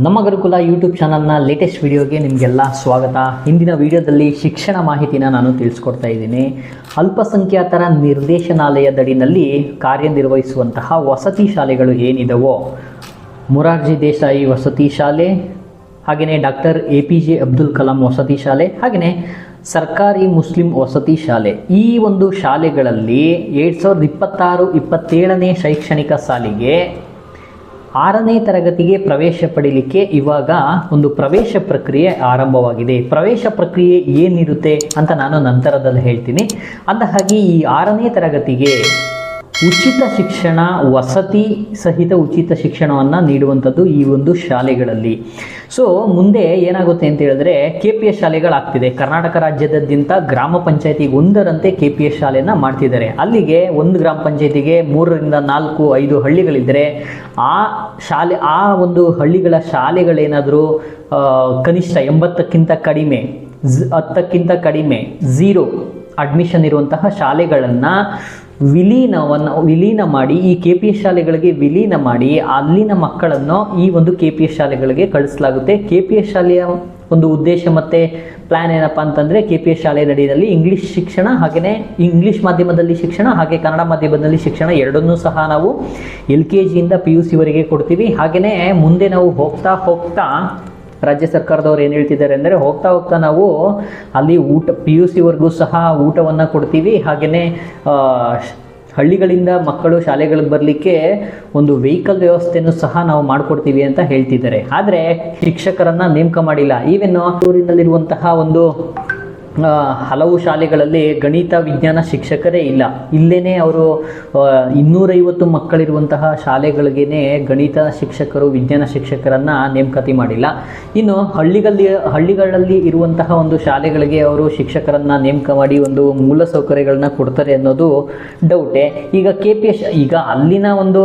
ನಮ್ಮ ಗುರುಕುಲ ಯೂಟ್ಯೂಬ್ ಚಾನಲ್ನ ಲೇಟೆಸ್ಟ್ ವಿಡಿಯೋಗೆ ನಿಮಗೆಲ್ಲ ಸ್ವಾಗತ. ಇಂದಿನ ವಿಡಿಯೋದಲ್ಲಿ ಶಿಕ್ಷಣ ಮಾಹಿತಿನ ನಾನು ತಿಳಿಸ್ಕೊಡ್ತಾ ಇದ್ದೀನಿ. ಅಲ್ಪಸಂಖ್ಯಾತರ ನಿರ್ದೇಶನಾಲಯದಡಿನಲ್ಲಿ ಕಾರ್ಯನಿರ್ವಹಿಸುವಂತಹ ವಸತಿ ಶಾಲೆಗಳು ಏನಿದವೋ? ಮೊರಾರ್ಜಿ ದೇಸಾಯಿ ವಸತಿ ಶಾಲೆ ಹಾಗೆಯೇ doctor A P J Abdul Kalam ವಸತಿ ಶಾಲೆ ಹಾಗೆಯೇ ಸರ್ಕಾರಿ ಮುಸ್ಲಿಂ ವಸತಿ ಶಾಲೆ. ಈ ಒಂದು ಶಾಲೆಗಳಲ್ಲಿ ಎರಡು ಸಾವಿರದ ಇಪ್ಪತ್ತಾರು, ಇಪ್ಪತ್ತೇಳನೇ ಶೈಕ್ಷಣಿಕ ಸಾಲಿಗೆ ಆರನೇ ತರಗತಿಗೆ ಪ್ರವೇಶ ಪಡೀಲಿಕ್ಕೆ ಇವಾಗ ಒಂದು ಪ್ರವೇಶ ಪ್ರಕ್ರಿಯೆ ಆರಂಭವಾಗಿದೆ. ಪ್ರವೇಶ ಪ್ರಕ್ರಿಯೆ ಏನಿರುತ್ತೆ ಅಂತ ನಾನು ನಂತರದಲ್ಲಿ ಹೇಳ್ತೀನಿ. ಅಂದ ಹಾಗೆ ಈ ಆರನೇ ತರಗತಿಗೆ ಉಚಿತ ಶಿಕ್ಷಣ, ವಸತಿ ಸಹಿತ ಉಚಿತ ಶಿಕ್ಷಣವನ್ನು ನೀಡುವಂಥದ್ದು ಈ ಒಂದು ಶಾಲೆಗಳಲ್ಲಿ. ಸೊ ಮುಂದೆ ಏನಾಗುತ್ತೆ ಅಂತ ಹೇಳಿದ್ರೆ ಕೆ ಪಿ ಎಸ್ ಶಾಲೆಗಳಾಗ್ತಿದೆ. ಕರ್ನಾಟಕ ರಾಜ್ಯದಾದ್ಯಂತ ಗ್ರಾಮ ಪಂಚಾಯತಿ ಒಂದರಂತೆ ಕೆ ಪಿ ಎಸ್ ಶಾಲೆಯನ್ನು ಮಾಡ್ತಿದ್ದಾರೆ. ಅಲ್ಲಿಗೆ ಒಂದು ಗ್ರಾಮ ಪಂಚಾಯತಿಗೆ ಮೂರರಿಂದ ನಾಲ್ಕು, ಐದು ಹಳ್ಳಿಗಳಿದ್ದರೆ ಆ ಶಾಲೆ, ಆ ಒಂದು ಹಳ್ಳಿಗಳ ಶಾಲೆಗಳೇನಾದರೂ ಕನಿಷ್ಠ ಎಂಬತ್ತಕ್ಕಿಂತ ಕಡಿಮೆ ಹತ್ತಕ್ಕಿಂತ ಕಡಿಮೆ, ಝೀರೋ ಅಡ್ಮಿಷನ್ ಇರುವಂತಹ ಶಾಲೆಗಳನ್ನು ವಿಲೀನವನ್ನು, ವಿಲೀನ ಮಾಡಿ, ಈ ಕೆ ಪಿ ಎಸ್ ಶಾಲೆಗಳಿಗೆ ವಿಲೀನ ಮಾಡಿ, ಅಲ್ಲಿನ ಮಕ್ಕಳನ್ನು ಈ ಒಂದು ಕೆ ಪಿ ಎಸ್ ಶಾಲೆಗಳಿಗೆ ಕಳಿಸಲಾಗುತ್ತೆ. ಕೆ ಪಿ ಎಸ್ ಶಾಲೆಯ ಒಂದು ಉದ್ದೇಶ ಮತ್ತು ಪ್ಲ್ಯಾನ್ ಏನಪ್ಪ ಅಂತಂದರೆ ಕೆ ಪಿ ಎಸ್ ಶಾಲೆ ನಡೆಯಲ್ಲಿ ಇಂಗ್ಲೀಷ್ ಶಿಕ್ಷಣ ಹಾಗೆಯೇ ಇಂಗ್ಲೀಷ್ ಮಾಧ್ಯಮದಲ್ಲಿ ಶಿಕ್ಷಣ ಹಾಗೆ ಕನ್ನಡ ಮಾಧ್ಯಮದಲ್ಲಿ ಶಿಕ್ಷಣ ಎರಡನ್ನೂ ಸಹ ನಾವು ಎಲ್ ಕೆ ಜಿಯಿಂದ ಪಿ ಯು ಸಿವರೆಗೆ ಕೊಡ್ತೀವಿ. ಹಾಗೆಯೇ ಮುಂದೆ ನಾವು ಹೋಗ್ತಾ ಹೋಗ್ತಾ ರಾಜ್ಯ ಸರ್ಕಾರದವ್ರು ಏನು ಹೇಳ್ತಿದ್ದಾರೆ ಅಂದರೆ ಹೋಗ್ತಾ ಹೋಗ್ತಾ ನಾವು ಅಲ್ಲಿ ಊಟ ಪಿ ಯು ಸಿವರೆಗೂ ಸಹ ಊಟವನ್ನು ಕೊಡ್ತೀವಿ. ಹಾಗೆಯೇ ಹಳ್ಳಿಗಳಿಂದ ಮಕ್ಕಳು ಶಾಲೆಗಳಿಗೆ ಬರಲಿಕ್ಕೆ ಒಂದು ವೆಹಿಕಲ್ ವ್ಯವಸ್ಥೆಯನ್ನು ಸಹ ನಾವು ಮಾಡಿಕೊಡ್ತೀವಿ ಅಂತ ಹೇಳ್ತಿದ್ದಾರೆ. ಆದರೆ ಶಿಕ್ಷಕರನ್ನು ನೇಮಕ ಮಾಡಿಲ್ಲ. ಈವೆನ್ ಊರಿನಲ್ಲಿರುವಂತಹ ಒಂದು ಹಲವು ಶಾಲೆಗಳಲ್ಲಿ ಗಣಿತ, ವಿಜ್ಞಾನ ಶಿಕ್ಷಕರೇ ಇಲ್ಲ. ಇಲ್ಲೇ ಅವರು ಇನ್ನೂರೈವತ್ತು ಮಕ್ಕಳಿರುವಂತಹ ಶಾಲೆಗಳಿಗೇ ಗಣಿತ ಶಿಕ್ಷಕರು, ವಿಜ್ಞಾನ ಶಿಕ್ಷಕರನ್ನು ನೇಮಕಾತಿ ಮಾಡಿಲ್ಲ. ಇನ್ನು ಹಳ್ಳಿಗಳಲ್ಲಿ ಹಳ್ಳಿಗಳಲ್ಲಿ ಇರುವಂತಹ ಒಂದು ಶಾಲೆಗಳಿಗೆ ಅವರು ಶಿಕ್ಷಕರನ್ನು ನೇಮಕ ಮಾಡಿ ಒಂದು ಮೂಲ ಸೌಕರ್ಯಗಳನ್ನ ಕೊಡ್ತಾರೆ ಅನ್ನೋದು ಡೌಟೆ. ಈಗ ಕೆ ಪಿ ಎಸ್, ಈಗ ಅಲ್ಲಿನ ಒಂದು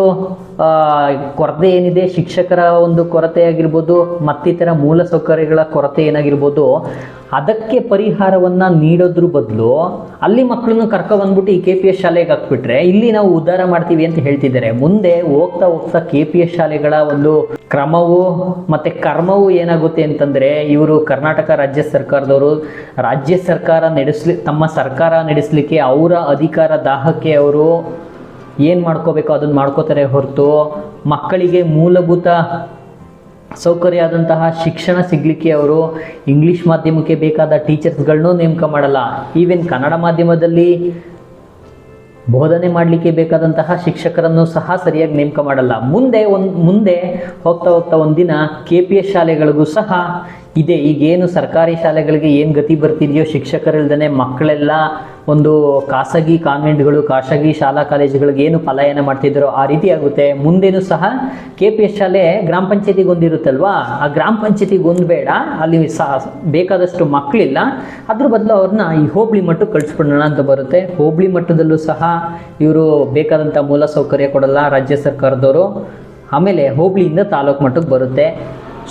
ಕೊರತೆ ಏನಿದೆ? ಶಿಕ್ಷಕರ ಒಂದು ಕೊರತೆ ಆಗಿರ್ಬೋದು, ಮತ್ತಿತರ ಮೂಲ ಸೌಕರ್ಯಗಳ ಕೊರತೆ ಏನಾಗಿರ್ಬೋದು, ಅದಕ್ಕೆ ಪರಿಹಾರವನ್ನ ನೀಡೋದ್ರ ಬದಲು ಅಲ್ಲಿ ಮಕ್ಕಳನ್ನು ಕರ್ಕೊ ಬಂದ್ಬಿಟ್ಟು ಈ ಕೆ ಪಿ ಎಸ್ ಶಾಲೆಗೆ ಹಾಕ್ಬಿಟ್ರೆ ಇಲ್ಲಿ ನಾವು ಉದ್ಧಾರ ಮಾಡ್ತೀವಿ ಅಂತ ಹೇಳ್ತಿದ್ದಾರೆ. ಮುಂದೆ ಹೋಗ್ತಾ ಹೋಗ್ತಾ ಕೆ ಪಿ ಎಸ್ ಶಾಲೆಗಳ ಒಂದು ಕ್ರಮವು ಮತ್ತೆ ಕರ್ಮವು ಏನಾಗುತ್ತೆ ಅಂತಂದ್ರೆ, ಇವರು ಕರ್ನಾಟಕ ರಾಜ್ಯ ಸರ್ಕಾರದವರು, ರಾಜ್ಯ ಸರ್ಕಾರ ನಡೆಸ್ಲಿ, ತಮ್ಮ ಸರ್ಕಾರ ನಡೆಸಲಿಕ್ಕೆ ಅವರ ಅಧಿಕಾರ ದಾಹಕ್ಕೆ ಅವರು ಏನು ಮಾಡ್ಕೋಬೇಕು ಅದನ್ನು ಮಾಡ್ಕೋತಾರೆ ಹೊರತು ಮಕ್ಕಳಿಗೆ ಮೂಲಭೂತ ಸೌಕರ್ಯ ಆದಂತಹ ಶಿಕ್ಷಣ ಸಿಗಲಿಕ್ಕೆ ಅವರು ಇಂಗ್ಲಿಷ್ ಮಾಧ್ಯಮಕ್ಕೆ ಬೇಕಾದ ಟೀಚರ್ಸ್ಗಳನ್ನೂ ನೇಮಕ ಮಾಡಲ್ಲ. ಈವನ್ ಕನ್ನಡ ಮಾಧ್ಯಮದಲ್ಲಿ ಬೋಧನೆ ಮಾಡಲಿಕ್ಕೆ ಬೇಕಾದಂತಹ ಶಿಕ್ಷಕರನ್ನು ಸಹ ಸರಿಯಾಗಿ ನೇಮಕ ಮಾಡಲ್ಲ. ಮುಂದೆ ಒಂದು, ಮುಂದೆ ಹೋಗ್ತಾ ಹೋಗ್ತಾ ಒಂದಿನ ಕೆ ಪಿ ಎಸ್ ಶಾಲೆಗಳಿಗೂ ಸಹ ಇದೆ. ಈಗೇನು ಸರ್ಕಾರಿ ಶಾಲೆಗಳಿಗೆ ಏನು ಗತಿ ಬರ್ತಿದೆಯೋ ಶಿಕ್ಷಕರಿಲ್ದೇ ಮಕ್ಕಳೆಲ್ಲ ಒಂದು ಖಾಸಗಿ ಕಾನ್ವೆಂಟ್ಗಳು, ಖಾಸಗಿ ಶಾಲಾ ಕಾಲೇಜುಗಳಿಗೆ ಏನು ಪಲಾಯನ ಮಾಡ್ತಿದ್ದಾರೋ ಆ ರೀತಿ ಆಗುತ್ತೆ. ಮುಂದೇನು ಸಹ ಕೆ ಪಿ ಎಸ್ ಶಾಲೆ ಗ್ರಾಮ ಪಂಚಾಯತಿಗೆ ಒಂದಿರುತ್ತಲ್ವಾ ಆ ಗ್ರಾಮ ಪಂಚಾಯತಿಗೆ ಒಂದು ಬೇಡ. ಅಲ್ಲಿ ಸಹ ಬೇಕಾದಷ್ಟು ಮಕ್ಕಳಿಲ್ಲ. ಅದ್ರ ಬದಲು ಅವ್ರನ್ನ ಈ ಹೋಬಳಿ ಮಟ್ಟಕ್ಕೆ ಕಳಿಸ್ಬಿಡೋಣ ಅಂತ ಬರುತ್ತೆ. ಹೋಬಳಿ ಮಟ್ಟದಲ್ಲೂ ಸಹ ಇವರು ಬೇಕಾದಂಥ ಮೂಲ ಸೌಕರ್ಯ ಕೊಡಲ್ಲ ರಾಜ್ಯ ಸರ್ಕಾರದವರು. ಆಮೇಲೆ ಹೋಬಳಿಯಿಂದ ತಾಲೂಕು ಮಟ್ಟಕ್ಕೆ ಬರುತ್ತೆ.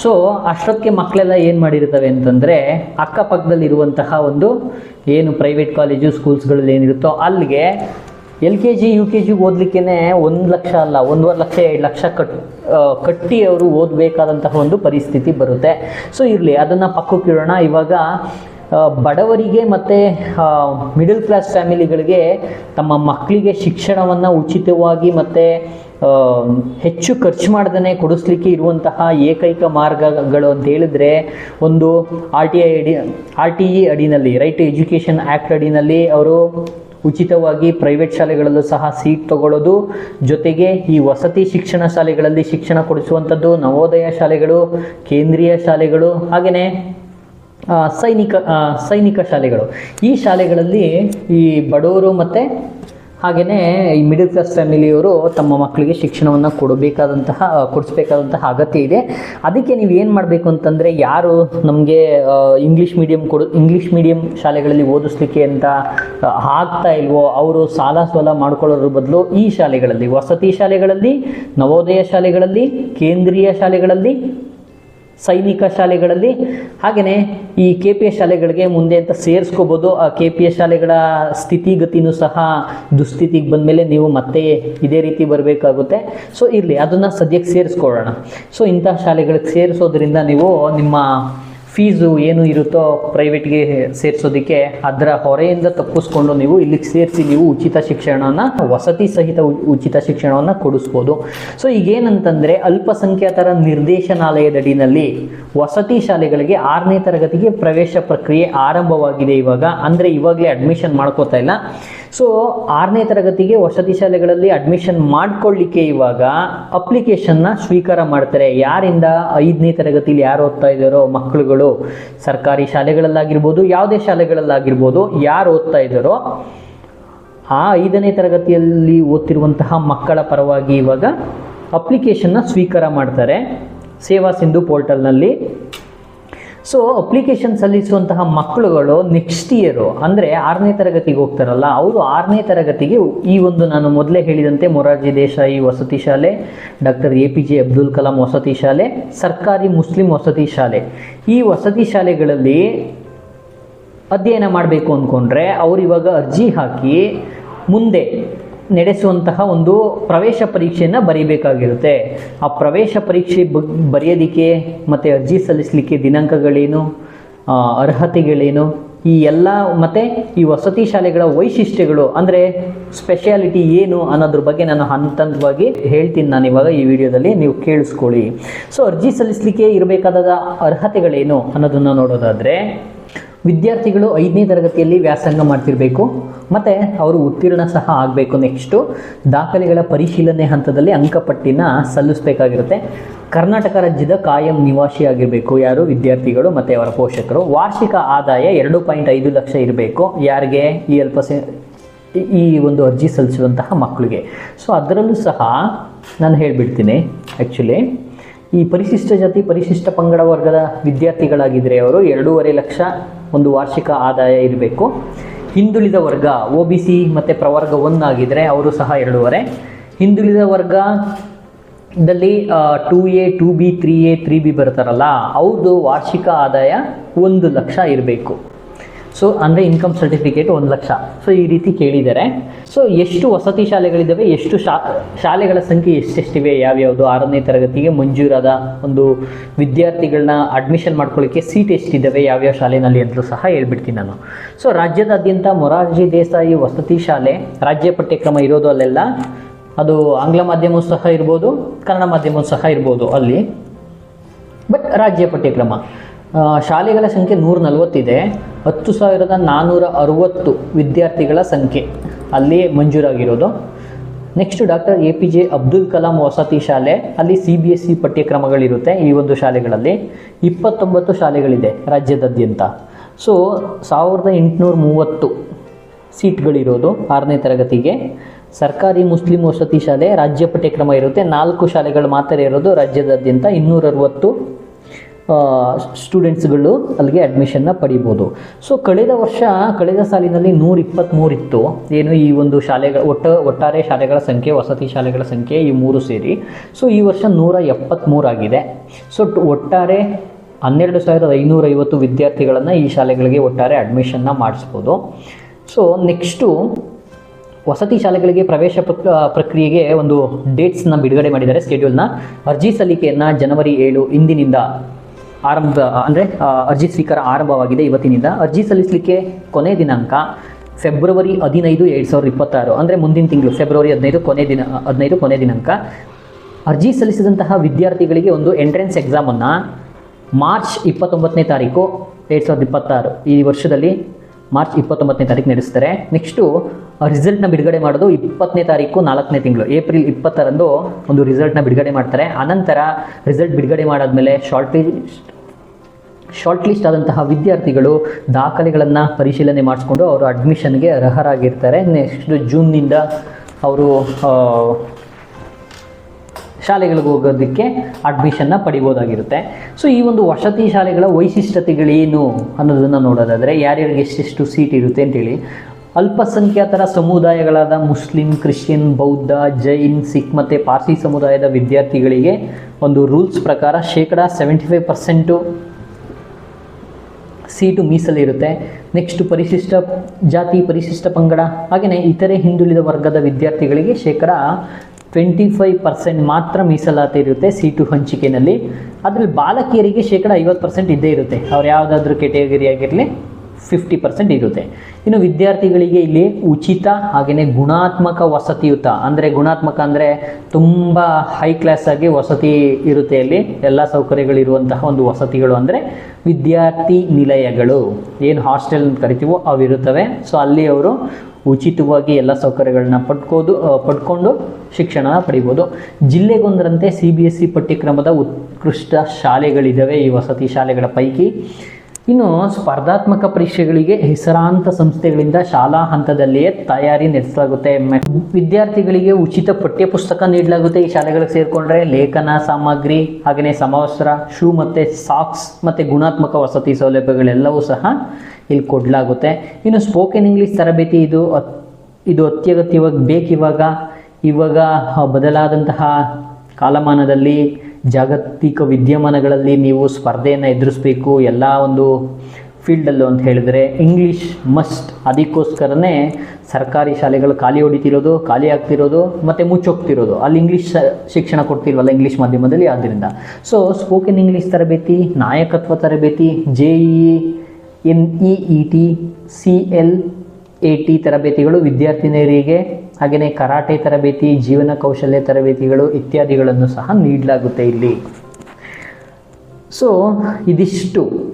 ಸೊ ಅಷ್ಟೊತ್ತಿಗೆ ಮಕ್ಕಳೆಲ್ಲ ಏನು ಮಾಡಿರ್ತವೆ ಅಂತಂದರೆ ಅಕ್ಕಪಕ್ಕದಲ್ಲಿರುವಂತಹ ಒಂದು ಏನು ಪ್ರೈವೇಟ್ ಕಾಲೇಜು ಸ್ಕೂಲ್ಸ್ಗಳಲ್ಲಿ ಏನಿರುತ್ತೋ ಅಲ್ಲಿಗೆ L K G, U K ಜಿಗೆ ಓದಲಿಕ್ಕೇ ಒಂದು ಲಕ್ಷ ಅಲ್ಲ, ಒಂದೂವರೆ ಲಕ್ಷ, ಎರಡು ಲಕ್ಷ ಕಟ್ ಕಟ್ಟಿ ಅವರು ಓದಬೇಕಾದಂತಹ ಒಂದು ಪರಿಸ್ಥಿತಿ ಬರುತ್ತೆ. ಸೊ ಇರಲಿ, ಅದನ್ನು ಪಕ್ಕಕ್ಕಿಡೋಣ ಇವಾಗ ಬಡವರಿಗೆ ಮತ್ತು ಮಿಡಲ್ ಕ್ಲಾಸ್ ಫ್ಯಾಮಿಲಿಗಳಿಗೆ ತಮ್ಮ ಮಕ್ಕಳಿಗೆ ಶಿಕ್ಷಣವನ್ನು ಉಚಿತವಾಗಿ ಮತ್ತು ಹೆಚ್ಚು ಖರ್ಚು ಮಾಡ್ದೇ ಕೊಡಿಸ್ಲಿಕ್ಕೆ ಇರುವಂತಹ ಏಕೈಕ ಮಾರ್ಗಗಳು ಅಂತ ಹೇಳಿದ್ರೆ ಒಂದು ಆರ್ ಟಿ ಐ ಅಡಿ ಆರ್ ಟಿ ಇ ಅಡಿನಲ್ಲಿ ರೈಟ್ ಟು ಎಜುಕೇಷನ್ ಆ್ಯಕ್ಟ್ ಅಡಿನಲ್ಲಿ ಅವರು ಉಚಿತವಾಗಿ ಪ್ರೈವೇಟ್ ಶಾಲೆಗಳಲ್ಲೂ ಸಹ ಸೀಟ್ ತಗೊಳ್ಳೋದು. ಜೊತೆಗೆ ಈ ವಸತಿ ಶಿಕ್ಷಣ ಶಾಲೆಗಳಲ್ಲಿ ಶಿಕ್ಷಣ ಕೊಡಿಸುವಂಥದ್ದು ನವೋದಯ ಶಾಲೆಗಳು, ಕೇಂದ್ರೀಯ ಶಾಲೆಗಳು ಹಾಗೆಯೇ ಸೈನಿಕ ಸೈನಿಕ ಶಾಲೆಗಳು. ಈ ಶಾಲೆಗಳಲ್ಲಿ ಈ ಬಡವರು ಮತ್ತು ಹಾಗೆಯೇ ಈ ಮಿಡಲ್ ಕ್ಲಾಸ್ ಫ್ಯಾಮಿಲಿಯವರು ತಮ್ಮ ಮಕ್ಕಳಿಗೆ ಶಿಕ್ಷಣವನ್ನು ಕೊಡಬೇಕಾದಂತಹ ಕೊಡಿಸ್ಬೇಕಾದಂತಹ ಅಗತ್ಯ ಇದೆ. ಅದಕ್ಕೆ ನೀವು ಏನು ಮಾಡಬೇಕು ಅಂತಂದರೆ ಯಾರು ನಮಗೆ ಇಂಗ್ಲೀಷ್ ಮೀಡಿಯಂ ಕೊಡು ಇಂಗ್ಲೀಷ್ ಮೀಡಿಯಂ ಶಾಲೆಗಳಲ್ಲಿ ಓದಿಸ್ಲಿಕ್ಕೆ ಅಂತ ಆಗ್ತಾ ಇಲ್ವೋ, ಅವರು ಸಾಲ ಸೋಲ ಮಾಡ್ಕೊಳ್ಳೋದ್ರ ಬದಲು ಈ ಶಾಲೆಗಳಲ್ಲಿ, ವಸತಿ ಶಾಲೆಗಳಲ್ಲಿ, ನವೋದಯ ಶಾಲೆಗಳಲ್ಲಿ, ಕೇಂದ್ರೀಯ ಶಾಲೆಗಳಲ್ಲಿ ಸೈನಿಕ ಶಾಲೆಗಳಲ್ಲಿ. ಹಾಗೆಯೇ ಈ ಕೆ ಪಿ ಎಸ್ ಶಾಲೆಗಳಿಗೆ ಮುಂದೆ ಅಂತ ಸೇರಿಸ್ಕೋಬೋದು. ಆ ಕೆ ಪಿ ಎಸ್ ಶಾಲೆಗಳ ಸ್ಥಿತಿಗತಿನೂ ಸಹ ದುಸ್ಥಿತಿಗೆ ಬಂದಮೇಲೆ ನೀವು ಮತ್ತೆ ಇದೇ ರೀತಿ ಬರಬೇಕಾಗುತ್ತೆ. ಸೊ, ಇರಲಿ, ಅದನ್ನು ಸದ್ಯಕ್ಕೆ ಸೇರಿಸ್ಕೊಳ್ಳೋಣ. ಸೊ ಇಂಥ ಶಾಲೆಗಳಿಗೆ ಸೇರಿಸೋದ್ರಿಂದ ನೀವು ನಿಮ್ಮ ಫೀಸು ಏನು ಇರುತ್ತೋ ಪ್ರೈವೇಟ್ಗೆ ಸೇರಿಸೋದಕ್ಕೆ ಅದರ ಹೊರೆಯಿಂದ ತಪ್ಪಿಸ್ಕೊಂಡು ನೀವು ಇಲ್ಲಿಗೆ ಸೇರಿಸಿ ನೀವು ಉಚಿತ ಶಿಕ್ಷಣನ, ವಸತಿ ಸಹಿತ ಉಚಿತ ಶಿಕ್ಷಣವನ್ನು ಕೊಡಿಸ್ಬೋದು. ಸೊ ಈಗೇನಂತಂದರೆ ಅಲ್ಪಸಂಖ್ಯಾತರ ನಿರ್ದೇಶನಾಲಯದಡಿನಲ್ಲಿ ವಸತಿ ಶಾಲೆಗಳಿಗೆ ಆರನೇ ತರಗತಿಗೆ ಪ್ರವೇಶ ಪ್ರಕ್ರಿಯೆ ಆರಂಭವಾಗಿದೆ ಇವಾಗ. ಅಂದರೆ ಇವಾಗಲೇ ಅಡ್ಮಿಷನ್ ಮಾಡ್ಕೋತಾ ಇಲ್ಲ. ಸೊ ಆರನೇ ತರಗತಿಗೆ ವಸತಿ ಶಾಲೆಗಳಲ್ಲಿ ಅಡ್ಮಿಷನ್ ಮಾಡ್ಕೊಳ್ಳಿಕ್ಕೆ ಇವಾಗ ಅಪ್ಲಿಕೇಶನ್ನ ಸ್ವೀಕಾರ ಮಾಡ್ತಾರೆ. ಯಾರಿಂದ? ಐದನೇ ತರಗತಿಲಿ ಯಾರು ಓದ್ತಾ ಇದ್ದಾರೋ? ಮಕ್ಕಳುಗಳು. ಸರ್ಕಾರಿ ಶಾಲೆಗಳಲ್ಲಾಗಿರ್ಬೋದು, ಯಾವುದೇ ಶಾಲೆಗಳಲ್ಲಾಗಿರ್ಬೋದು, ಯಾರು ಓದ್ತಾ ಇದ್ದಾರೋ, ಆ ಐದನೇ ತರಗತಿಯಲ್ಲಿ ಓದ್ತಿರುವಂತಹ ಮಕ್ಕಳ ಪರವಾಗಿ ಇವಾಗ ಅಪ್ಲಿಕೇಶನ್ನ ಸ್ವೀಕಾರ ಮಾಡ್ತಾರೆ. ಸೇವಾ ಸಿಂಧು ಪೋರ್ಟಲ್ನಲ್ಲಿ ಸೊ ಅಪ್ಲಿಕೇಶನ್ ಸಲ್ಲಿಸುವಂತಹ ಮಕ್ಕಳುಗಳು ನೆಕ್ಸ್ಟ್ ಇಯರು ಅಂದರೆ ಆರನೇ ತರಗತಿಗೆ ಹೋಗ್ತಾರಲ್ಲ, ಅವರು ಆರನೇ ತರಗತಿಗೆ ಈ ಒಂದು ನಾನು ಮೊದಲೇ ಹೇಳಿದಂತೆ ಮೊರಾರ್ಜಿ ದೇಸಾಯಿ ವಸತಿ ಶಾಲೆ, doctor A P J Abdul Kalam ವಸತಿ ಶಾಲೆ, ಸರ್ಕಾರಿ ಮುಸ್ಲಿಂ ವಸತಿ ಶಾಲೆ. ಈ ವಸತಿ ಶಾಲೆಗಳಲ್ಲಿ ಅಧ್ಯಯನ ಮಾಡಬೇಕು ಅಂದ್ಕೊಂಡ್ರೆ ಅವರಿವಾಗ ಅರ್ಜಿ ಹಾಕಿ ಮುಂದೆ ನಡೆಸುವಂತಹ ಒಂದು ಪ್ರವೇಶ ಪರೀಕ್ಷೆಯನ್ನು ಬರೀಬೇಕಾಗಿರುತ್ತೆ. ಆ ಪ್ರವೇಶ ಪರೀಕ್ಷೆ ಬಗ್, ಬರೆಯೋದಕ್ಕೆ ಮತ್ತು ಅರ್ಜಿ ಸಲ್ಲಿಸಲಿಕ್ಕೆ ದಿನಾಂಕಗಳೇನು ಅರ್ಹತೆಗಳೇನು, ಈ ಎಲ್ಲ ಮತ್ತು ಈ ವಸತಿ ಶಾಲೆಗಳ ವೈಶಿಷ್ಟ್ಯಗಳು ಅಂದರೆ ಸ್ಪೆಷಾಲಿಟಿ ಏನು ಅನ್ನೋದ್ರ ಬಗ್ಗೆ ನಾನು ಹಂತ ಹಂತವಾಗಿ ಹೇಳ್ತೀನಿ ನಾನು ಇವಾಗ ಈ ವಿಡಿಯೋದಲ್ಲಿ, ನೀವು ಕೇಳಿಸ್ಕೊಳ್ಳಿ. ಸೊ ಅರ್ಜಿ ಸಲ್ಲಿಸಲಿಕ್ಕೆ ಇರಬೇಕಾದ ಅರ್ಹತೆಗಳೇನು ಅನ್ನೋದನ್ನು ನೋಡೋದಾದರೆ ವಿದ್ಯಾರ್ಥಿಗಳು ಐದನೇ ತರಗತಿಯಲ್ಲಿ ವ್ಯಾಸಂಗ ಮಾಡ್ತಿರಬೇಕು. ಮತ್ತು ಅವರು ಉತ್ತೀರ್ಣ ಸಹ ಆಗಬೇಕು ನೆಕ್ಸ್ಟು ದಾಖಲೆಗಳ ಪರಿಶೀಲನೆ ಹಂತದಲ್ಲಿ ಅಂಕಪಟ್ಟಿನ ಸಲ್ಲಿಸಬೇಕಾಗಿರುತ್ತೆ. ಕರ್ನಾಟಕ ರಾಜ್ಯದ ಕಾಯಂ ನಿವಾಸಿ ಆಗಿರಬೇಕು ಯಾರು? ವಿದ್ಯಾರ್ಥಿಗಳು ಮತ್ತು ಅವರ ಪೋಷಕರು. ವಾರ್ಷಿಕ ಆದಾಯ ಎರಡು ಪಾಯಿಂಟ್ ಐದು ಲಕ್ಷ ಇರಬೇಕು. ಯಾರಿಗೆ? ಈ ಅಲ್ಪ ಈ ಒಂದು ಅರ್ಜಿ ಸಲ್ಲಿಸುವಂತಹ ಮಕ್ಕಳಿಗೆ. ಸೊ ಅದರಲ್ಲೂ ಸಹ ನಾನು ಹೇಳಿಬಿಡ್ತೀನಿ ಆ್ಯಕ್ಚುಲಿ ಈ ಪರಿಶಿಷ್ಟ ಜಾತಿ, ಪರಿಶಿಷ್ಟ ಪಂಗಡ ವರ್ಗದ ವಿದ್ಯಾರ್ಥಿಗಳಾಗಿದ್ದರೆ ಅವರು ಎರಡೂವರೆ ಲಕ್ಷ ಒಂದು ವಾರ್ಷಿಕ ಆದಾಯ ಇರಬೇಕು. ಹಿಂದುಳಿದ ವರ್ಗ ಒ ಬಿ ಸಿ ಮತ್ತು ಪ್ರವರ್ಗ ಒಂದಾಗಿದ್ದರೆ ಅವರು ಸಹ ಎರಡೂವರೆ. ಹಿಂದುಳಿದ ವರ್ಗದಲ್ಲಿ two A two B three A three B ಬರ್ತಾರಲ್ಲ ಅವ್ರದ್ದು ವಾರ್ಷಿಕ ಆದಾಯ ಒಂದು ಲಕ್ಷ ಇರಬೇಕು. ಸೊ ಅಂದರೆ ಇನ್ಕಮ್ ಸರ್ಟಿಫಿಕೇಟ್ ಒಂದು ಲಕ್ಷ. ಸೊ ಈ ರೀತಿ ಕೇಳಿದ್ದಾರೆ. ಸೊ ಎಷ್ಟು ವಸತಿ ಶಾಲೆಗಳಿದ್ದಾವೆ, ಎಷ್ಟು ಶಾ, ಶಾಲೆಗಳ ಸಂಖ್ಯೆ ಎಷ್ಟೆಷ್ಟಿವೆ, ಯಾವ್ಯಾವುದು? ಆರನೇ ತರಗತಿಗೆ ಮಂಜೂರಾದ ಒಂದು ವಿದ್ಯಾರ್ಥಿಗಳನ್ನ ಅಡ್ಮಿಷನ್ ಮಾಡ್ಕೊಳ್ಳಿಕ್ಕೆ ಸೀಟ್ ಎಷ್ಟಿದ್ದಾವೆ, ಯಾವ್ಯಾವ ಶಾಲೆಯಲ್ಲಿ ಅಂತಲೂ ಸಹ ಹೇಳ್ಬಿಡ್ತೀನಿ ನಾನು. ಸೊ ರಾಜ್ಯದಾದ್ಯಂತ ಮೊರಾರ್ಜಿ ದೇಸಾಯಿ ವಸತಿ ಶಾಲೆ, ರಾಜ್ಯ ಪಠ್ಯಕ್ರಮ ಇರೋದು ಅಲ್ಲೆಲ್ಲ? ಅದು ಆಂಗ್ಲ ಮಾಧ್ಯಮವೂ ಸಹ ಇರ್ಬೋದು, ಕನ್ನಡ ಮಾಧ್ಯಮವೂ ಸಹ ಇರ್ಬೋದು ಅಲ್ಲಿ. ಬಟ್ ರಾಜ್ಯ ಪಠ್ಯಕ್ರಮ. ಶಾಲೆಗಳ ಸಂಖ್ಯೆ ನೂರ ನಲವತ್ತಿದೆ ಹತ್ತು ಸಾವಿರದ ನಾನ್ನೂರ ಅರುವತ್ತು ವಿದ್ಯಾರ್ಥಿಗಳ ಸಂಖ್ಯೆ. ಅಲ್ಲಿ ಮಂಜೂರಾಗಿರೋದು. Next doctor A P J Abdul Kalam ವಸತಿ ಶಾಲೆ. ಅಲ್ಲಿ ಸಿ ಬಿ ಎಸ್ ಸಿ ಪಠ್ಯಕ್ರಮಗಳಿರುತ್ತೆ ಈ ಒಂದು ಶಾಲೆಗಳಲ್ಲಿ. ಇಪ್ಪತ್ತೊಂಬತ್ತು ಶಾಲೆಗಳಿದೆ ರಾಜ್ಯದಾದ್ಯಂತ. ಸೊ ಸಾವಿರದ ಎಂಟುನೂರ ಮೂವತ್ತು ಸೀಟ್ಗಳಿರೋದು ಆರನೇ ತರಗತಿಗೆ. ಸರ್ಕಾರಿ ಮುಸ್ಲಿಂ ವಸತಿ ಶಾಲೆ, ರಾಜ್ಯ ಪಠ್ಯಕ್ರಮ ಇರುತ್ತೆ. ನಾಲ್ಕು ಶಾಲೆಗಳು ಮಾತ್ರ ಇರೋದು ರಾಜ್ಯದಾದ್ಯಂತ. ಇನ್ನೂರ ಅರವತ್ತು ಸ್ಟೂಡೆಂಟ್ಸ್ಗಳು ಅಲ್ಲಿಗೆ ಅಡ್ಮಿಷನ್ನ ಪಡಿಬೋದು. ಸೊ ಕಳೆದ ವರ್ಷ, ಕಳೆದ ಸಾಲಿನಲ್ಲಿ ನೂರ ಇತ್ತು. ಏನು ಈ ಒಂದು ಶಾಲೆಗಳ, ಒಟ್ಟು, ಒಟ್ಟಾರೆ ಶಾಲೆಗಳ ಸಂಖ್ಯೆ, ವಸತಿ ಶಾಲೆಗಳ ಸಂಖ್ಯೆ ಈ ಮೂರು ಸೇರಿ. ಸೊ ಈ ವರ್ಷ ನೂರ ಎಪ್ಪತ್ತ್ಮೂರಾಗಿದೆ ಸೊ ಒಟ್ಟಾರೆ ಹನ್ನೆರಡು ಸಾವಿರದ ಐನೂರೈವತ್ತು ವಿದ್ಯಾರ್ಥಿಗಳನ್ನು ಈ ಶಾಲೆಗಳಿಗೆ ಒಟ್ಟಾರೆ ಅಡ್ಮಿಷನ್ನ ಮಾಡಿಸ್ಬೋದು. ಸೊ ನೆಕ್ಸ್ಟು ವಸತಿ ಶಾಲೆಗಳಿಗೆ ಪ್ರವೇಶ ಪ್ರಕ್- ಪ್ರಕ್ರಿಯೆಗೆ ಒಂದು ಡೇಟ್ಸ್ನ ಬಿಡುಗಡೆ ಮಾಡಿದ್ದಾರೆ. ಸ್ಕೆಡ್ಯೂಲ್ನ ಅರ್ಜಿ ಸಲ್ಲಿಕೆಯನ್ನು ಜನವರಿ ಏಳು ಇಂದಿನಿಂದ ಆರಂಭ, ಅಂದರೆ ಅರ್ಜಿ ಸ್ವೀಕಾರ ಆರಂಭವಾಗಿದೆ ಇವತ್ತಿನಿಂದ. ಅರ್ಜಿ ಸಲ್ಲಿಸಲಿಕ್ಕೆ ಕೊನೆ ದಿನಾಂಕ ಫೆಬ್ರವರಿ ಹದಿನೈದು, ಎರಡು ಸಾವಿರದ ಇಪ್ಪತ್ತಾರು, ಅಂದರೆ ಮುಂದಿನ ತಿಂಗಳು, ಫೆಬ್ರವರಿ ಹದಿನೈದು, ಕೊನೆ ದಿನ, ಹದಿನೈದು, ಕೊನೆ ದಿನಾಂಕ. ಅರ್ಜಿ ಸಲ್ಲಿಸಿದಂತಹ ವಿದ್ಯಾರ್ಥಿಗಳಿಗೆ ಒಂದು ಎಂಟ್ರೆನ್ಸ್ ಎಕ್ಸಾಮನ್ನು ಮಾರ್ಚ್ ಇಪ್ಪತ್ತೊಂಬತ್ತನೇ ತಾರೀಕು, ಎರಡು ಸಾವಿರದ ಇಪ್ಪತ್ತಾರು, ಈ ವರ್ಷದಲ್ಲಿ ಮಾರ್ಚ್ ಇಪ್ಪತ್ತೊಂಬತ್ತನೇ ತಾರೀಕು ನಡೆಸ್ತಾರೆ. ನೆಕ್ಸ್ಟು ರಿಸಲ್ಟ್ನ ಬಿಡುಗಡೆ ಮಾಡೋದು ಇಪ್ಪತ್ತನೇ ತಾರೀಕು, ನಾಲ್ಕನೇ ತಿಂಗಳು, ಏಪ್ರಿಲ್ ಇಪ್ಪತ್ತರಂದು ಒಂದು ರಿಸಲ್ಟ್ನ ಬಿಡುಗಡೆ ಮಾಡ್ತಾರೆ. ಅನಂತರ ರಿಸಲ್ಟ್ ಬಿಡುಗಡೆ ಮಾಡಾದ್ಮೇಲೆ ಶಾರ್ಟ್ ಲಿಸ್ಟ್ ಶಾರ್ಟ್ ಲಿಸ್ಟ್ ಆದಂತಹ ವಿದ್ಯಾರ್ಥಿಗಳು ದಾಖಲೆಗಳನ್ನು ಪರಿಶೀಲನೆ ಮಾಡಿಸ್ಕೊಂಡು ಅವರು ಅಡ್ಮಿಷನ್ಗೆ ಅರ್ಹರಾಗಿರ್ತಾರೆ. ನೆಕ್ಸ್ಟ್ ಜೂನ್ನಿಂದ ಅವರು ಶಾಲೆಗಳಿಗೆ ಹೋಗೋದಕ್ಕೆ ಅಡ್ಮಿಷನ್ನ ಪಡಿಬೋದಾಗಿರುತ್ತೆ. ಸೊ ಈ ಒಂದು ವಸತಿ ಶಾಲೆಗಳ ವೈಶಿಷ್ಟ್ಯತೆಗಳೇನು ಅನ್ನೋದನ್ನು ನೋಡೋದಾದರೆ ಯಾರ್ಯಾರಿಗೆ ಎಷ್ಟೆಷ್ಟು ಸೀಟ್ ಇರುತ್ತೆ ಅಂತೇಳಿ, ಅಲ್ಪಸಂಖ್ಯಾತರ ಸಮುದಾಯಗಳಾದ ಮುಸ್ಲಿಂ, ಕ್ರಿಶ್ಚಿಯನ್, ಬೌದ್ಧ, ಜೈನ್, ಸಿಖ್ ಮತ್ತು ಪಾರ್ಸಿ ಸಮುದಾಯದ ವಿದ್ಯಾರ್ಥಿಗಳಿಗೆ ಒಂದು ರೂಲ್ಸ್ ಪ್ರಕಾರ ಶೇಕಡ ಸೆವೆಂಟಿ ಫೈವ್ ಪರ್ಸೆಂಟು ಸೀಟು ಮೀಸಲಿರುತ್ತೆ. ನೆಕ್ಸ್ಟ್ ಪರಿಶಿಷ್ಟ ಜಾತಿ, ಪರಿಶಿಷ್ಟ ಪಂಗಡ ಹಾಗೆಯೇ ಇತರೆ ಹಿಂದುಳಿದ ವರ್ಗದ ವಿದ್ಯಾರ್ಥಿಗಳಿಗೆ ಶೇಕಡ ಟ್ವೆಂಟಿ ಫೈವ್ ಪರ್ಸೆಂಟ್ ಮಾತ್ರ ಮೀಸಲಾತಿ ಇರುತ್ತೆ ಸೀಟು ಹಂಚಿಕೆಯಲ್ಲಿ ಅದರಲ್ಲಿ ಬಾಲಕಿಯರಿಗೆ ಶೇಕಡ ಐವತ್ತು ಪರ್ಸೆಂಟ್ ಇದ್ದೇ ಇರುತ್ತೆ. ಅವ್ರು ಯಾವುದಾದ್ರೂ ಕೆಟಗರಿ ಆಗಿರಲಿ ಫಿಫ್ಟಿ ಪರ್ಸೆಂಟ್ ಇರುತ್ತೆ. ಇನ್ನು ವಿದ್ಯಾರ್ಥಿಗಳಿಗೆ ಇಲ್ಲಿ ಉಚಿತ ಹಾಗೆಯೇ ಗುಣಾತ್ಮಕ ವಸತಿಯುತ, ಅಂದರೆ ಗುಣಾತ್ಮಕ ಅಂದರೆ ತುಂಬ ಹೈ ಕ್ಲಾಸ್ ಆಗಿ ವಸತಿ ಇರುತ್ತೆ ಇಲ್ಲಿ ಎಲ್ಲ ಸೌಕರ್ಯಗಳಿರುವಂತಹ ಒಂದು ವಸತಿಗಳು ಅಂದರೆ ವಿದ್ಯಾರ್ಥಿ ನಿಲಯಗಳು. ಏನು ಹಾಸ್ಟೆಲ್ ಅಂತ ಕರಿತೀವೋ ಅವಿರುತ್ತವೆ ಸೊ ಅಲ್ಲಿ ಅವರು ಉಚಿತವಾಗಿ ಎಲ್ಲ ಸೌಕರ್ಯಗಳನ್ನ ಪಡ್ಕೋದು ಪಡ್ಕೊಂಡು ಶಿಕ್ಷಣ ಪಡಿಬೋದು. ಜಿಲ್ಲೆಗೊಂದರಂತೆ ಸಿ ಬಿ ಎಸ್ ಸಿ ಪಠ್ಯಕ್ರಮದ ಉತ್ಕೃಷ್ಟ ಶಾಲೆಗಳಿದ್ದಾವೆ ಈ ವಸತಿ ಶಾಲೆಗಳ ಪೈಕಿ. ಇನ್ನು ಸ್ಪರ್ಧಾತ್ಮಕ ಪರೀಕ್ಷೆಗಳಿಗೆ ಹೆಸರಾಂತ ಸಂಸ್ಥೆಗಳಿಂದ ಶಾಲಾ ಹಂತದಲ್ಲಿಯೇ ತಯಾರಿ ನಡೆಸಲಾಗುತ್ತೆ. ವಿದ್ಯಾರ್ಥಿಗಳಿಗೆ ಉಚಿತ ಪಠ್ಯಪುಸ್ತಕ ನೀಡಲಾಗುತ್ತೆ. ಈ ಶಾಲೆಗಳಿಗೆ ಸೇರಿಕೊಂಡ್ರೆ ಲೇಖನ, ಸಾಮಗ್ರಿ ಹಾಗೆಯೇ ಸಮವಸ್ತ್ರ, ಶೂ ಮತ್ತು ಸಾಕ್ಸ್ ಮತ್ತು ಗುಣಾತ್ಮಕ ವಸತಿ ಸೌಲಭ್ಯಗಳೆಲ್ಲವೂ ಸಹ ಇಲ್ಲಿ ಕೊಡಲಾಗುತ್ತೆ. ಇನ್ನು ಸ್ಪೋಕನ್ ಇಂಗ್ಲೀಷ್ ತರಬೇತಿ ಇದು ಇದು ಅತ್ಯಗತ್ಯವಾಗಿ ಬೇಕಿವಾಗ ಇವಾಗ ಬದಲಾದಂತಹ ಕಾಲಮಾನದಲ್ಲಿ ಜಾಗತಿಕ ವಿದ್ಯಮಾನಗಳಲ್ಲಿ ನೀವು ಸ್ಪರ್ಧೆಯನ್ನು ಎದುರಿಸಬೇಕು, ಎಲ್ಲ ಒಂದು ಫೀಲ್ಡಲ್ಲೂ ಅಂತ ಹೇಳಿದರೆ ಇಂಗ್ಲೀಷ್ ಮಸ್ಟ್ ಅದಕ್ಕೋಸ್ಕರನೇ ಸರ್ಕಾರಿ ಶಾಲೆಗಳು ಖಾಲಿ ಹೊಡಿತಿರೋದು, ಖಾಲಿ ಆಗ್ತಿರೋದು, ಮತ್ತು ಮುಚ್ಚೋಗ್ತಿರೋದು. ಅಲ್ಲಿ ಇಂಗ್ಲೀಷ್ ಶಿಕ್ಷಣ ಕೊಡ್ತಿಲ್ವಲ್ಲ ಇಂಗ್ಲೀಷ್ ಮಾಧ್ಯಮದಲ್ಲಿ? ಆದ್ದರಿಂದ. ಸೊ ಸ್ಪೋಕನ್ ಇಂಗ್ಲೀಷ್ ತರಬೇತಿ, ನಾಯಕತ್ವ ತರಬೇತಿ J E N E E T C L A T ತರಬೇತಿಗಳು, ವಿದ್ಯಾರ್ಥಿನಿಯರಿಗೆ ಹಾಗೆಯೇ ಕರಾಟೆ ತರಬೇತಿ, ಜೀವನ ಕೌಶಲ್ಯ ತರಬೇತಿಗಳು ಇತ್ಯಾದಿಗಳನ್ನು ಸಹ ನೀಡಲಾಗುತ್ತೆ ಇಲ್ಲಿ. ಸೊ ಇದಿಷ್ಟು.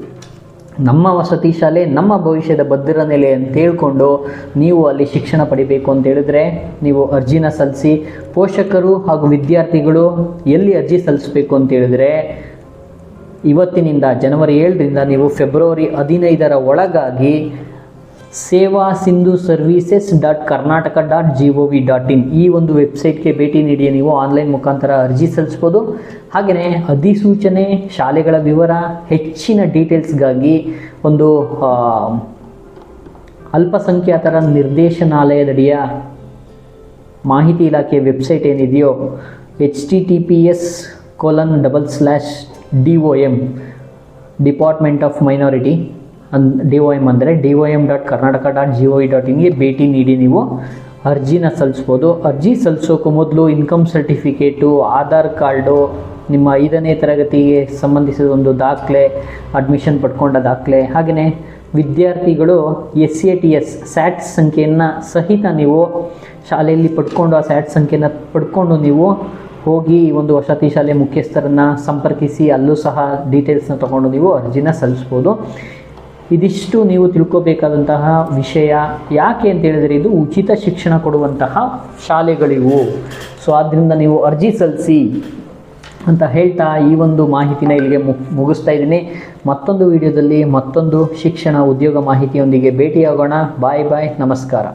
ನಮ್ಮ ವಸತಿ ಶಾಲೆ, ನಮ್ಮ ಭವಿಷ್ಯದ ಭದ್ರ ನೆಲೆ ಅಂತ ಹೇಳ್ಕೊಂಡು ನೀವು ಅಲ್ಲಿ ಶಿಕ್ಷಣ ಪಡಿಬೇಕು ಅಂತ ಹೇಳಿದ್ರೆ ನೀವು ಅರ್ಜಿನ ಸಲ್ಲಿಸಿ, ಪೋಷಕರು ಹಾಗೂ ವಿದ್ಯಾರ್ಥಿಗಳು ಎಲ್ಲಿ ಅರ್ಜಿ ಸಲ್ಲಿಸಬೇಕು ಅಂತ ಹೇಳಿದ್ರೆ ಇವತ್ತಿನಿಂದ ಜನವರಿ ಏಳರಿಂದ ನೀವು ಫೆಬ್ರವರಿ ಹದಿನೈದರ ಒಳಗಾಗಿ Seva Sindhu services dot Karnataka dot G O V dot in ಈ ಒಂದು ವೆಬ್ಸೈಟ್ಗೆ ಭೇಟಿ ನೀಡಿ ನೀವು ಆನ್ಲೈನ್ ಮುಖಾಂತರ ಅರ್ಜಿ ಸಲ್ಲಿಸ್ಬೋದು ಹಾಗೆಯೇ ಅಧಿಸೂಚನೆ, ಶಾಲೆಗಳ ವಿವರ, ಹೆಚ್ಚಿನ ಡೀಟೇಲ್ಸ್ಗಾಗಿ ಒಂದು ಅಲ್ಪಸಂಖ್ಯಾತರ ನಿರ್ದೇಶನಾಲಯದಡಿಯ ಮಾಹಿತಿ ಇಲಾಖೆಯ ವೆಬ್ಸೈಟ್ ಏನಿದೆಯೋ H T T P S colon double slash D O M department of minority. D O M ಅಂದರೆ D O M dot Karnataka dot G O E dot ಇನ್ಗೆ ಭೇಟಿ ನೀಡಿ ನೀವು ಅರ್ಜಿನ ಸಲ್ಲಿಸ್ಬೋದು. ಅರ್ಜಿ ಸಲ್ಲಿಸೋಕೆ ಮೊದಲು ಇನ್ಕಮ್ ಸರ್ಟಿಫಿಕೇಟು ಆಧಾರ್ ಕಾರ್ಡು ನಿಮ್ಮ ಐದನೇ ತರಗತಿಗೆ ಸಂಬಂಧಿಸಿದ ಒಂದು ದಾಖಲೆ ಅಡ್ಮಿಷನ್ ಪಡ್ಕೊಂಡ ದಾಖಲೆ. ಹಾಗೆಯೇ ವಿದ್ಯಾರ್ಥಿಗಳು S A T S SAT ಸಂಖ್ಯೆಯನ್ನು ಸಹಿತ ನೀವು ಶಾಲೆಯಲ್ಲಿ ಪಡ್ಕೊಂಡು, ಆ ಸ್ಯಾಟ್ ಸಂಖ್ಯೆನ ಪಡ್ಕೊಂಡು ನೀವು ಹೋಗಿ ಒಂದು ವಸತಿ ಶಾಲೆ ಮುಖ್ಯಸ್ಥರನ್ನು ಸಂಪರ್ಕಿಸಿ, ಅಲ್ಲೂ ಸಹ ಡೀಟೇಲ್ಸ್ನ ತಗೊಂಡು ನೀವು ಅರ್ಜಿನ ಸಲ್ಲಿಸ್ಬೋದು. ಇದಿಷ್ಟು ನೀವು ತಿಳ್ಕೊಬೇಕಾದಂತಹ ವಿಷಯ ಯಾಕೆ ಅಂತ ಹೇಳಿದರೆ ಇದು ಉಚಿತ ಶಿಕ್ಷಣ ಕೊಡುವಂತಹ ಶಾಲೆಗಳಿವು. ಸೊ ಆದ್ದರಿಂದ ನೀವು ಅರ್ಜಿ ಸಲ್ಲಿಸಿ ಅಂತ ಹೇಳ್ತಾ ಈ ಒಂದು ಮಾಹಿತಿನ ಇಲ್ಲಿಗೆ ಮುಗಿಸ್ತಾ ಇದ್ದೀನಿ. ಮತ್ತೊಂದು ವಿಡಿಯೋದಲ್ಲಿ ಮತ್ತೊಂದು ಶಿಕ್ಷಣ ಉದ್ಯೋಗ ಮಾಹಿತಿಯೊಂದಿಗೆ ಭೇಟಿಯಾಗೋಣ. ಬಾಯ್ ಬಾಯ್ ನಮಸ್ಕಾರ.